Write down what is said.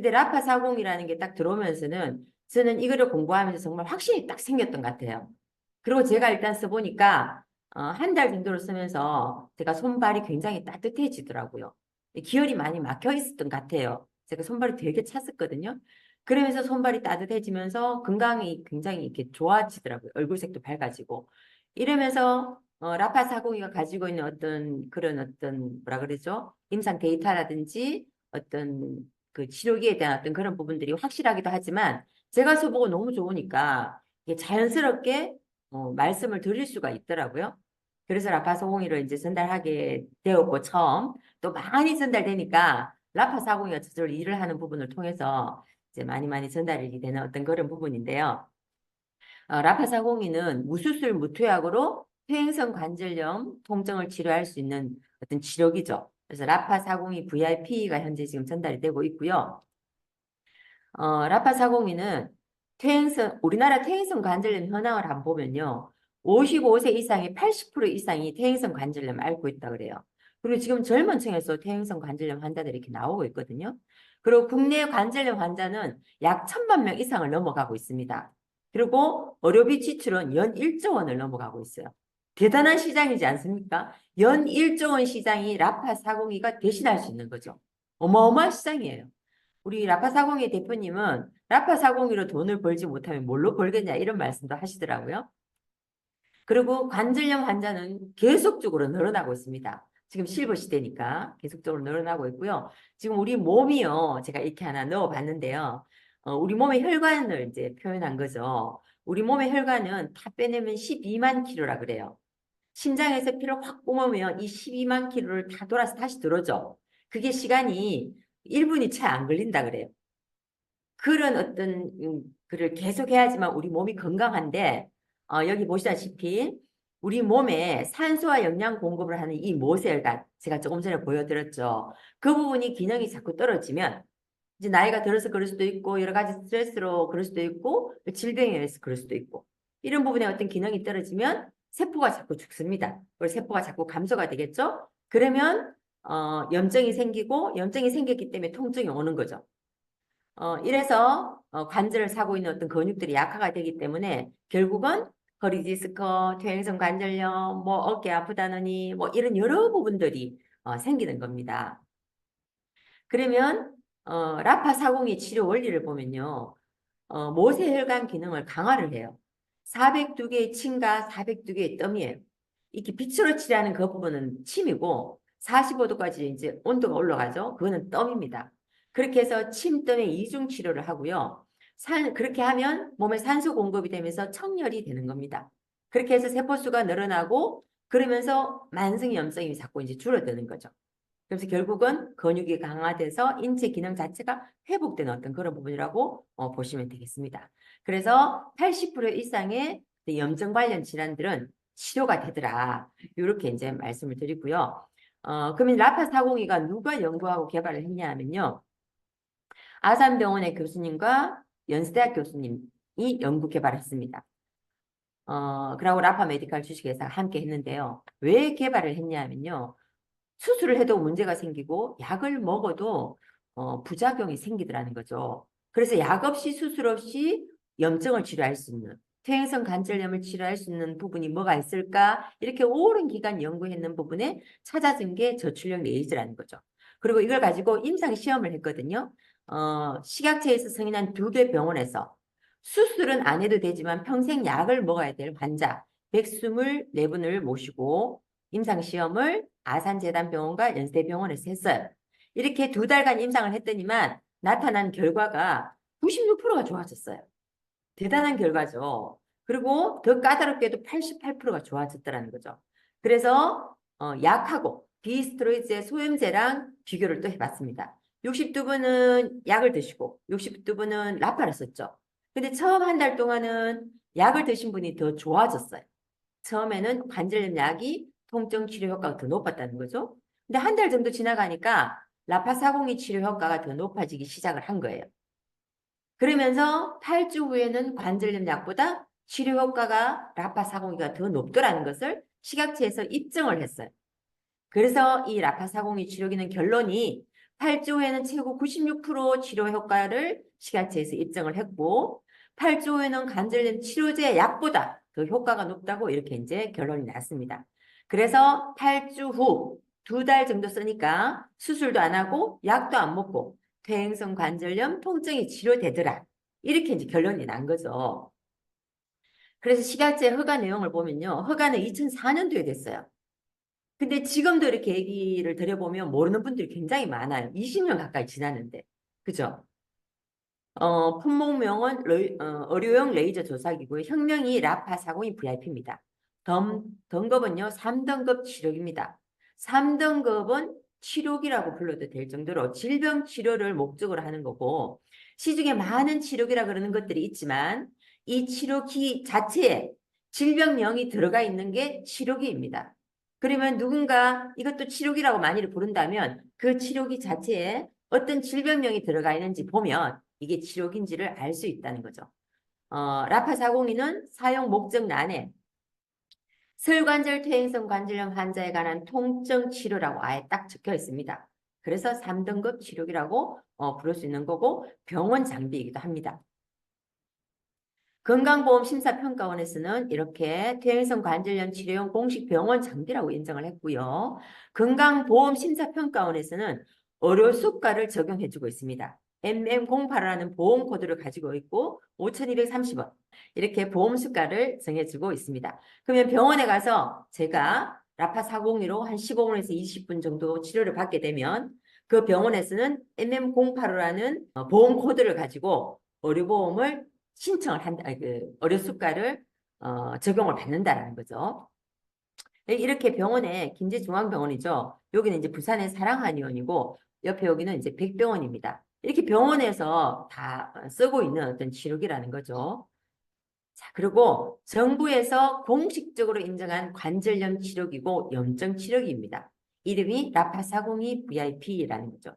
근데 라파 40이라는 게 딱 들어오면서는 저는 이거를 공부하면서 정말 확신이 딱 생겼던 것 같아요. 그리고 제가 일단 써보니까 어, 한 달 정도를 쓰면서 제가 손발이 굉장히 따뜻해지더라고요. 기혈이 많이 막혀 있었던 것 같아요. 제가 손발이 되게 찼었거든요. 그러면서 손발이 따뜻해지면서 건강이 굉장히 이렇게 좋아지더라고요. 얼굴색도 밝아지고. 이러면서 어, 라파 40이가 가지고 있는 어떤 그런 어떤 뭐라 그러죠? 임상 데이터라든지 어떤 그 치료기에 대한 어떤 그런 부분들이 확실하기도 하지만 제가 써보고 너무 좋으니까 이게 자연스럽게 어, 말씀을 드릴 수가 있더라고요. 그래서 라파 40이를 이제 전달하게 되었고 처음 또 많이 전달되니까 라파 40이가 저절로 일을 하는 부분을 통해서 이제 많이 많이 전달이 되는 어떤 그런 부분인데요. 어, 라파 40이는 무수술 무투약으로 퇴행성 관절염 통증을 치료할 수 있는 어떤 치료기죠. 그래서 라파 40이 VIP가 현재 지금 전달이 되고 있고요. 어, 라파 40이는 퇴행성, 우리나라 퇴행성 관절염 현황을 한번 보면요. 55세 이상의 80% 이상이 퇴행성 관절염 앓고 있다 그래요. 그리고 지금 젊은 층에서 퇴행성 관절염 환자들이 이렇게 나오고 있거든요. 그리고 국내 관절염 환자는 약 천만 명 이상을 넘어가고 있습니다. 그리고 의료비 지출은 연 1조 원을 넘어가고 있어요. 대단한 시장이지 않습니까? 연 1조 원 시장이 라파 402가 대신할 수 있는 거죠. 어마어마한 시장이에요. 우리 라파 402 대표님은 라파 402로 돈을 벌지 못하면 뭘로 벌겠냐 이런 말씀도 하시더라고요. 그리고 관절염 환자는 계속적으로 늘어나고 있습니다. 지금 실버 시대니까 계속적으로 늘어나고 있고요. 지금 우리 몸이요. 제가 이렇게 하나 넣어 봤는데요. 어, 우리 몸의 혈관을 이제 표현한 거죠. 우리 몸의 혈관은 다 빼내면 12만 킬로라 그래요. 심장에서 피를 확 뿜으면 이 12만 킬로를 다 돌아서 다시 들어줘. 그게 시간이 1분이 채 안 걸린다 그래요. 그런 어떤 음, 그를 계속 해야지만 우리 몸이 건강한데 어, 여기 보시다시피 우리 몸에 산소와 영양 공급을 하는 이 모세혈관 제가 조금 전에 보여드렸죠. 그 부분이 기능이 자꾸 떨어지면 이제 나이가 들어서 그럴 수도 있고 여러 가지 스트레스로 그럴 수도 있고 질병에 의해서 그럴 수도 있고 이런 부분에 어떤 기능이 떨어지면 세포가 자꾸 죽습니다. 그리고 세포가 자꾸 감소가 되겠죠. 그러면 어, 염증이 생기고 염증이 생겼기 때문에 통증이 오는 거죠. 어, 이래서 어, 관절을 사고 있는 어떤 근육들이 약화가 되기 때문에 결국은 허리 디스크, 퇴행성 관절염, 뭐 어깨 아프다느니 뭐 이런 여러 부분들이 어, 생기는 겁니다. 그러면 어, 라파 402 치료 원리를 보면요. 어, 모세혈관 기능을 강화를 해요. 402개의 침과 402개의 뜸이에요. 이렇게 빛으로 치료하는 그 부분은 침이고 45도까지 이제 온도가 올라가죠. 그거는 뜸입니다. 그렇게 해서 침뜸의 이중 치료를 하고요. 산, 그렇게 하면 몸에 산소 공급이 되면서 청열이 되는 겁니다. 그렇게 해서 세포수가 늘어나고 그러면서 만성 염증이 자꾸 이제 줄어드는 거죠. 그래서 결국은 근육이 강화돼서 인체 기능 자체가 회복되는 어떤 그런 부분이라고 어, 보시면 되겠습니다. 그래서 80% 이상의 염증 관련 질환들은 치료가 되더라. 이렇게 이제 말씀을 드리고요. 어, 그러면 라파 402가 누가 연구하고 개발을 했냐 하면요. 아산병원의 교수님과 연세대학 교수님이 연구 개발했습니다. 어, 그리고 라파 메디칼 주식회사 함께 했는데요. 왜 개발을 했냐 하면요. 수술을 해도 문제가 생기고 약을 먹어도 어, 부작용이 생기더라는 거죠. 그래서 약 없이 수술 없이 염증을 치료할 수 있는 퇴행성 관절염을 치료할 수 있는 부분이 뭐가 있을까? 이렇게 오랜 기간 연구했는 부분에 찾아진 게 저출력 레이즈라는 거죠. 그리고 이걸 가지고 임상 시험을 했거든요. 어, 식약처에서 승인한 두 개 병원에서 수술은 안 해도 되지만 평생 약을 먹어야 될 환자 124분을 모시고 임상 시험을 아산재단병원과 연세대병원에서 했어요. 이렇게 두 달간 임상을 했더니만 나타난 결과가 96%가 좋아졌어요. 대단한 결과죠. 그리고 더 까다롭게도 88%가 좋아졌다는 거죠. 그래서 어, 약하고 비스트로이드의 소염제랑 비교를 또 해봤습니다. 62분은 약을 드시고 62분은 라파를 썼죠. 근데 처음 한 달 동안은 약을 드신 분이 더 좋아졌어요. 처음에는 관절염 약이 통증 치료 효과가 더 높았다는 거죠. 근데 한 달 정도 지나가니까 라파 402 치료 효과가 더 높아지기 시작을 한 거예요. 그러면서 8주 후에는 관절염 약보다 치료 효과가 라파 402가 더 높더라는 것을 식약처에서 입증을 했어요. 그래서 이 라파 402 치료기는 결론이 8주 후에는 최고 96% 치료 효과를 식약처에서 입증을 했고 8주 후에는 관절염 치료제 약보다 더 효과가 높다고 이렇게 이제 결론이 났습니다. 그래서 8주 후 두 달 정도 쓰니까 수술도 안 하고 약도 안 먹고 퇴행성 관절염 통증이 치료되더라. 이렇게 이제 결론이 난 거죠. 그래서 식약처 허가 내용을 보면요. 허가는 2004년도에 됐어요. 근데 지금도 이렇게 얘기를 드려보면 모르는 분들이 굉장히 많아요. 20년 가까이 지났는데. 그죠? 어, 품목명은 레, 어, 의료용 레이저 조사기고요. 혁명이 라파 40이 VIP입니다. 덤, 등급은요. 3등급 치료기입니다. 3등급은 치료기라고 불러도 될 정도로 질병 치료를 목적으로 하는 거고 시중에 많은 치료기라 그러는 것들이 있지만 이 치료기 자체에 질병명이 들어가 있는 게 치료기입니다. 그러면 누군가 이것도 치료기라고 많이를 부른다면 그 치료기 자체에 어떤 질병명이 들어가 있는지 보면 이게 치료기인지를 알 수 있다는 거죠. 어, 라파 402는 사용 목적란에 설관절 퇴행성 관절염 환자에 관한 통증 치료라고 아예 딱 적혀 있습니다. 그래서 3등급 치료기라고 어, 부를 수 있는 거고 병원 장비이기도 합니다. 건강보험심사평가원에서는 이렇게 퇴행성 관절염 치료용 공식 병원 장비라고 인정을 했고요. 건강보험심사평가원에서는 의료 수가를 적용해주고 있습니다. MM08라는 보험 코드를 가지고 있고 5,230원 이렇게 보험 수가를 정해주고 있습니다. 그러면 병원에 가서 제가 라파 402로 한 15분에서 20분 정도 치료를 받게 되면 그 병원에서는 MM08라는 어, 보험 코드를 가지고 의료보험을 신청을 한다, 그 의료 수가를 어, 적용을 받는다라는 거죠. 이렇게 병원에 김제중앙병원이죠. 여기는 이제 부산의 사랑한의원이고 옆에 여기는 이제 백병원입니다. 이렇게 병원에서 다 쓰고 있는 어떤 치료기라는 거죠. 자, 그리고 정부에서 공식적으로 인정한 관절염 치료기고 염증 치료기입니다. 이름이 라파402 VIP라는 거죠.